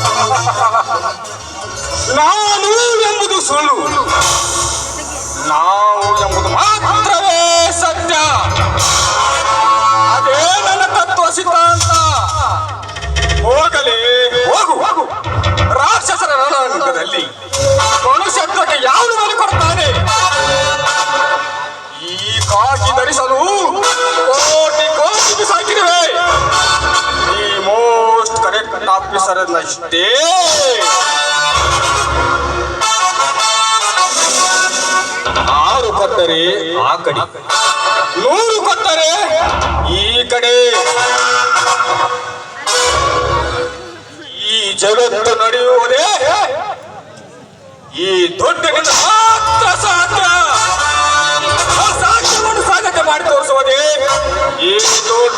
ನಾನು ಎಂಬುದು ಸುಳ್ಳು. ನಾವು ಎಂಬುದು ಮಾತ್ರವೇ ಸತ್ಯ. ಅದೇ ನನ್ನ ತತ್ವ ಸಿದ್ಧಾಂತ. ಹೋಗಲಿ. ಹೋಗು ಹೋಗು. ರಾಕ್ಷಸರ ರಣರಂಗದಲ್ಲಿ ಮನುಷ್ಯತ್ವಕ್ಕೆ ಯಾರು ಬಲಿ ಕೊಡ್ತಾನೆ? ಈ ಕಾಗಿ ಧರಿಸಲು ಆಫೀಸರ್ ಅಷ್ಟೇ ಆರು ಕೊಟ್ಟರೆ ಆ ಕಡೆ. ನೂರು ಕೊಟ್ಟರೆ ಈ ಕಡೆ. ಈ ಜಗತ್ತು ನಡೆಯುವುದೇ ಈ ದೊಡ್ಡನಿಂದ ಮಾತ್ರ ಸಾಧ್ಯ. ಸಾಧ್ಯವನ್ನು ಸಾಧ್ಯತೆ ಮಾಡಿ ತೋರಿಸುವುದೇ ಈ ದೊಡ್ಡ